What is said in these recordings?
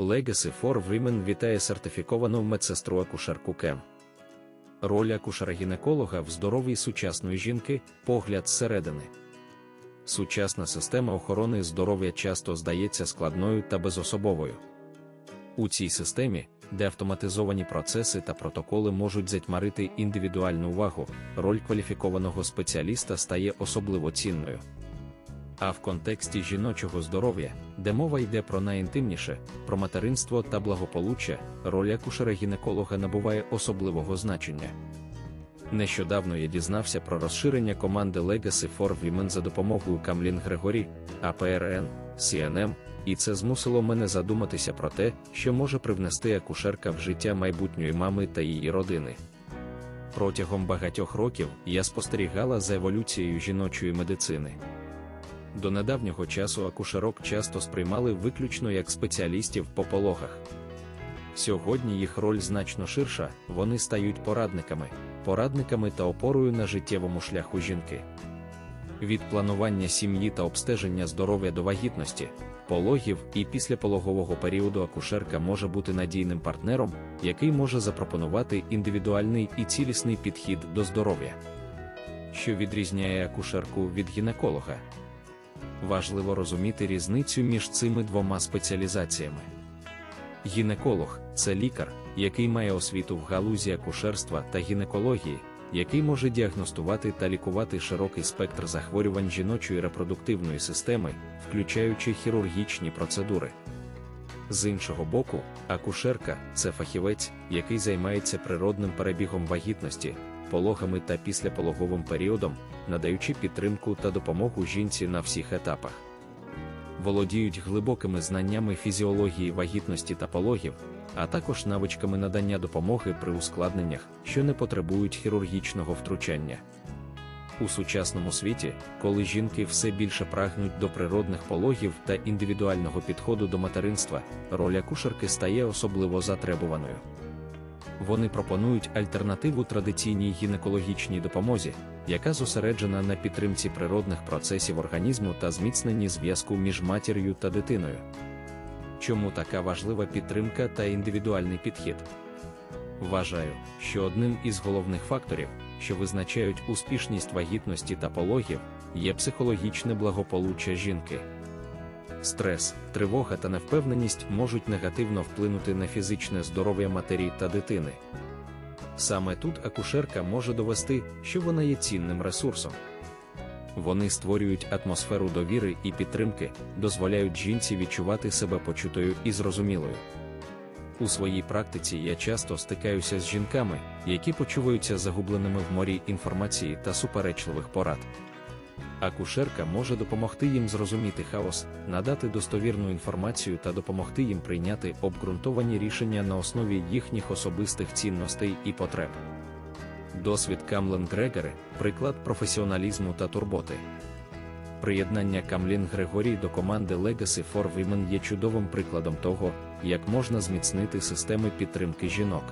Legacy for Women вітає сертифіковану медсестру акушерку Кем. Роль акушера-гінеколога в здоровій сучасної жінки погляд зсередини. Сучасна система охорони здоров'я часто здається складною та безособовою. У цій системі, де автоматизовані процеси та протоколи можуть затьмарити індивідуальну увагу, роль кваліфікованого спеціаліста стає особливо цінною. А в контексті жіночого здоров'я, де мова йде про найінтимніше, про материнство та благополуччя, роль акушера-гінеколога набуває особливого значення. Нещодавно я дізнався про розширення команди Legacy for Women за допомогою Камлін Грегорі, АПРН, CNN, і це змусило мене задуматися про те, що може привнести акушерка в життя майбутньої мами та її родини. Протягом багатьох років я спостерігала за еволюцією жіночої медицини. До недавнього часу акушерок часто сприймали виключно як спеціалістів по пологах. Сьогодні їх роль значно ширша, вони стають порадниками, порадниками та опорою на життєвому шляху жінки. Від планування сім'ї та обстеження здоров'я до вагітності, пологів і післяпологового періоду акушерка може бути надійним партнером, який може запропонувати індивідуальний і цілісний підхід до здоров'я. Що відрізняє акушерку від гінеколога? Важливо розуміти різницю між цими двома спеціалізаціями. Гінеколог це лікар, який має освіту в галузі акушерства та гінекології, який може діагностувати та лікувати широкий спектр захворювань жіночої репродуктивної системи, включаючи хірургічні процедури. З іншого боку, акушерка це фахівець, який займається природним перебігом вагітності, пологами та післяпологовим періодом, надаючи підтримку та допомогу жінці на всіх етапах. Володіють глибокими знаннями фізіології вагітності та пологів, а також навичками надання допомоги при ускладненнях, що не потребують хірургічного втручання. У сучасному світі, коли жінки все більше прагнуть до природних пологів та індивідуального підходу до материнства, роль акушерки стає особливо затребуваною. Вони пропонують альтернативу традиційній гінекологічній допомозі, яка зосереджена на підтримці природних процесів організму та зміцненні зв'язку між матір'ю та дитиною. Чому така важлива підтримка та індивідуальний підхід? Вважаю, що одним із головних факторів, що визначають успішність вагітності та пологів, є психологічне благополуччя жінки. Стрес, тривога та невпевненість можуть негативно вплинути на фізичне здоров'я матері та дитини. Саме тут акушерка може довести, що вона є цінним ресурсом. Вони створюють атмосферу довіри і підтримки, дозволяють жінці відчувати себе почутою і зрозумілою. У своїй практиці я часто стикаюся з жінками, які почуваються загубленими в морі інформації та суперечливих порад. Акушерка може допомогти їм зрозуміти хаос, надати достовірну інформацію та допомогти їм прийняти обґрунтовані рішення на основі їхніх особистих цінностей і потреб. Досвід Камлен Грегори приклад професіоналізму та турботи. Приєднання Камлін Грегорій до команди Legacy for Women є чудовим прикладом того, як можна зміцнити системи підтримки жінок.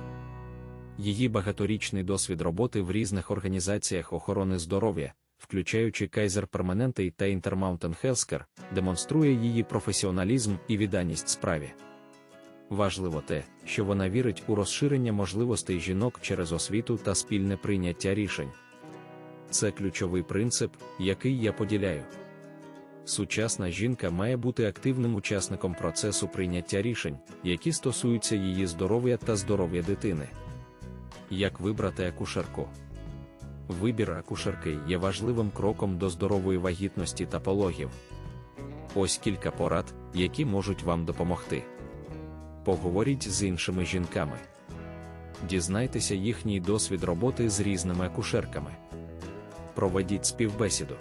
Її багаторічний досвід роботи в різних організаціях охорони здоров'я, включаючи Kaiser Permanente та Intermountain Healthcare, демонструє її професіоналізм і відданість справі. Важливо те, що вона вірить у розширення можливостей жінок через освіту та спільне прийняття рішень. Це ключовий принцип, який я поділяю. Сучасна жінка має бути активним учасником процесу прийняття рішень, які стосуються її здоров'я та здоров'я дитини. Як вибрати акушерку? Вибір акушерки є важливим кроком до здорової вагітності та пологів. Ось кілька порад, які можуть вам допомогти. Поговоріть з іншими жінками. Дізнайтеся їхній досвід роботи з різними акушерками. Проведіть співбесіду.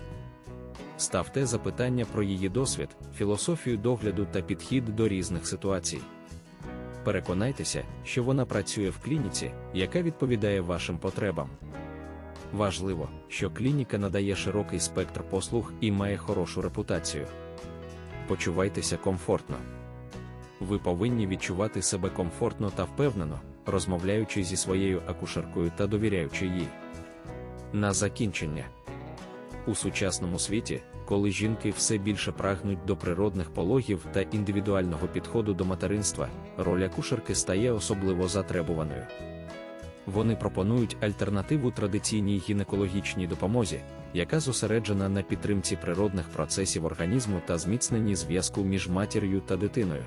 Ставте запитання про її досвід, філософію догляду та підхід до різних ситуацій. Переконайтеся, що вона працює в клініці, яка відповідає вашим потребам. Важливо, що клініка надає широкий спектр послуг і має хорошу репутацію. Почувайтеся комфортно. Ви повинні відчувати себе комфортно та впевнено, розмовляючи зі своєю акушеркою та довіряючи їй. На закінчення. У сучасному світі, коли жінки все більше прагнуть до природних пологів та індивідуального підходу до материнства, роль акушерки стає особливо затребуваною. Вони пропонують альтернативу традиційній гінекологічній допомозі, яка зосереджена на підтримці природних процесів організму та зміцненні зв'язку між матір'ю та дитиною.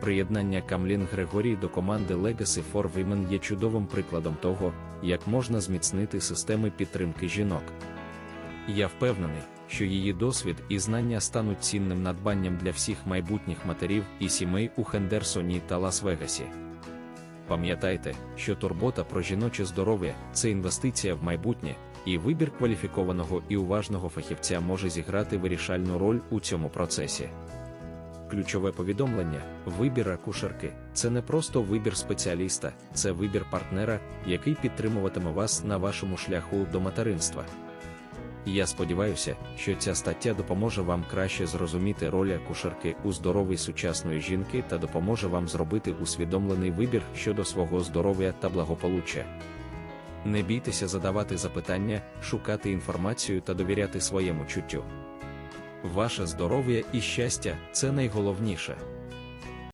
Приєднання Камлін Грегорій до команди Legacy for Women є чудовим прикладом того, як можна зміцнити системи підтримки жінок. Я впевнений, що її досвід і знання стануть цінним надбанням для всіх майбутніх матерів і сімей у Хендерсоні та Лас-Вегасі. Пам'ятайте, що турбота про жіноче здоров'я це інвестиція в майбутнє, і вибір кваліфікованого і уважного фахівця може зіграти вирішальну роль у цьому процесі. Ключове повідомлення: вибір акушерки це не просто вибір спеціаліста, це вибір партнера, який підтримуватиме вас на вашому шляху до материнства. Я сподіваюся, що ця стаття допоможе вам краще зрозуміти роль акушерки у здоровій сучасної жінки та допоможе вам зробити усвідомлений вибір щодо свого здоров'я та благополуччя. Не бійтеся задавати запитання, шукати інформацію та довіряти своєму чуттю. Ваше здоров'я і щастя це найголовніше.